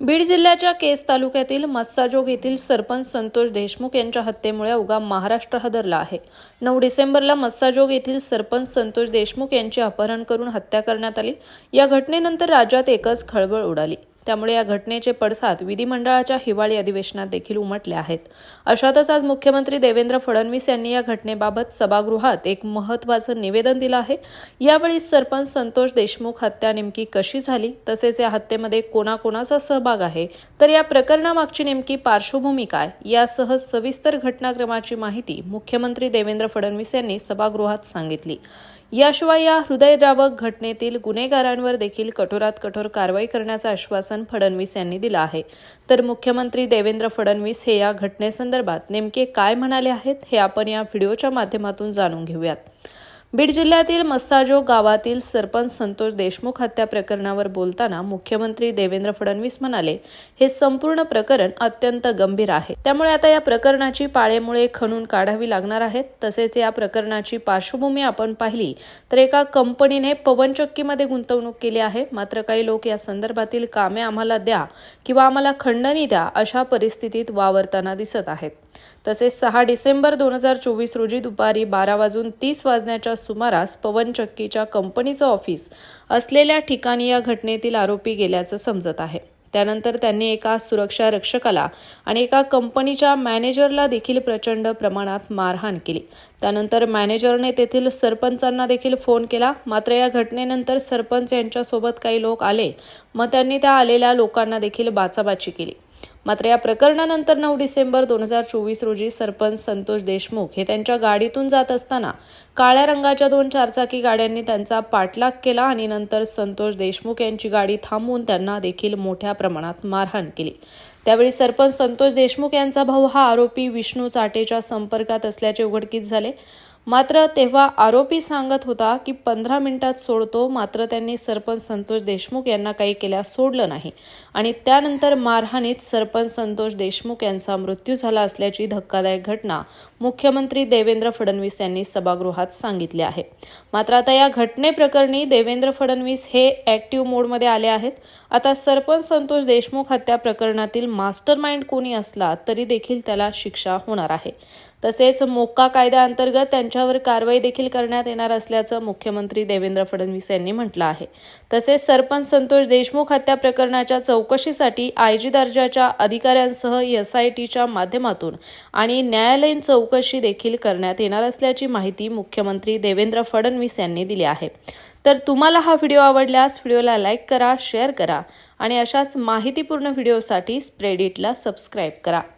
बीड जिल्ह्याच्या केस तालुक्यातील मस्साजोग येथील सरपंच संतोष देशमुख यांच्या हत्येमुळे उगा महाराष्ट्र हादरला आहे. नऊ डिसेंबरला मस्साजोग येथील सरपंच संतोष देशमुख यांची अपहरण करून हत्या करण्यात आली. या घटनेनंतर राज्यात एकच खळबळ उडाली. त्यामुळे या घटनेचे पडसाद विधिमंडळाच्या हिवाळी अधिवेशनात देखील उमटले आहेत. अशातच आज मुख्यमंत्री देवेंद्र फडणवीस यांनी या घटनेबाबत सभागृहात एक महत्त्वाचं निवेदन दिलं आहे. यावेळी सरपंच संतोष देशमुख हत्या नेमकी कशी झाली? तसेच या हत्येमध्ये कोणाकोणाचा सहभाग आहे? तर या प्रकरणामागची नेमकी पार्श्वभूमी काय? यासह सविस्तर घटनाक्रमाची माहिती मुख्यमंत्री देवेंद्र फडणवीस यांनी सभागृहात सांगितली. याशिवाय या हृदयद्रावक घटनेतील गुन्हेगारांवर देखील कठोरात कठोर कारवाई करण्याचं आश्वासन फडणवीस यांनी दिलं आहे. तर मुख्यमंत्री देवेंद्र फडणवीस हे या घटनेसंदर्भात नेमके काय म्हणाले आहेत हे आपण या व्हिडिओच्या माध्यमातून जाणून घेऊयात. बीड जिल्ह्यातील मस्साजो गावातील सरपंच संतोष देशमुख हत्या प्रकरणावर बोलताना मुख्यमंत्री देवेंद्र फडणवीस म्हणाले हे संपूर्ण प्रकरण अत्यंत गंभीर आहे. त्यामुळे आता या प्रकरणाची पाळेमुळे खणून काढावी लागणार आहेत. तसेच या प्रकरणाची पार्श्वभूमी आपण पाहिली तर एका कंपनीने पवनचक्कीमध्ये गुंतवणूक केली आहे. मात्र काही लोक या संदर्भातील कामे आम्हाला द्या किंवा आम्हाला खंडणी द्या अशा परिस्थितीत वावरताना दिसत आहेत. तसेच सहा डिसेंबर दोन हजार चोवीस रोजी दुपारी बारा वाजून तीस वाजण्याच्या सुमारास पवनचक्कीच्या कंपनीचं ऑफिस असलेल्या ठिकाणी या घटनेतील आरोपी गेल्याचं समजत आहे. त्यानंतर त्यांनी एका सुरक्षा रक्षकाला आणि एका कंपनीच्या मॅनेजरला देखील प्रचंड प्रमाणात मारहाण केली. त्यानंतर मॅनेजरने तेथील सरपंचांना देखील फोन केला. मात्र या घटनेनंतर सरपंच यांच्यासोबत काही लोक आले. मग त्यांनी त्या आलेल्या लोकांना देखील बाचाबाची केली. मात्र या प्रकरणानंतर नऊ डिसेंबर दोन हजार चोवीस रोजी सरपंच संतोष देशमुख हे त्यांच्या गाडीतून जात असताना काळ्या रंगाच्या दोन चारचाकी गाड्यांनी त्यांचा पाठलाग केला आणि नंतर संतोष देशमुख यांची गाडी थांबवून त्यांना देखील मोठ्या प्रमाणात मारहाण केली. त्यावेळी सरपंच संतोष देशमुख यांचा भाऊ हा आरोपी विष्णू चाटेच्या संपर्कात असल्याचे उघडकीस झाले. मात्र तेव्हा आरोपी सांगत होता की पंधरा मिनिटात सोडतो मात्र त्यांनी सरपंच संतोष देशमुख यांना काही केल्यास सोडलं नाही. आणि त्यानंतर मारहाणीत सरपंच संतोष देशमुख यांचा मृत्यू झाला असल्याची धक्कादायक घटना मुख्यमंत्री देवेंद्र फडणवीस यांनी सभागृहात सांगितले आहे. मात्र आता या घटनेप्रकरणी देवेंद्र फडणवीस हे ॲक्टिव्ह मोडमध्ये आले आहेत. आता सरपंच संतोष देशमुख हत्या प्रकरणातील मास्टर माइंड कोणी असला तरी देखील त्याला शिक्षा होणार आहे. तसेच मोक्का कायद्याअंतर्गत त्यांच्यावर कारवाई देखील करण्यात येणार असल्याचं मुख्यमंत्री देवेंद्र फडणवीस यांनी म्हटलं आहे. तसेच सरपंच संतोष देशमुख हत्या प्रकरणाच्या चौकशीसाठी आयजी दर्जाच्या अधिकाऱ्यांसह एस आय टीच्या माध्यमातून आणि न्यायालयीन चौकशी देखील करण्यात येणार असल्याची माहिती मुख्यमंत्री देवेंद्र फडणवीस यांनी दिली आहे. तर तुम्हाला हा व्हिडिओ आवडल्यास व्हिडिओला लाईक करा शेअर करा आणि अशाच माहितीपूर्ण व्हिडिओसाठी स्प्रेडिटला सबस्क्राईब करा.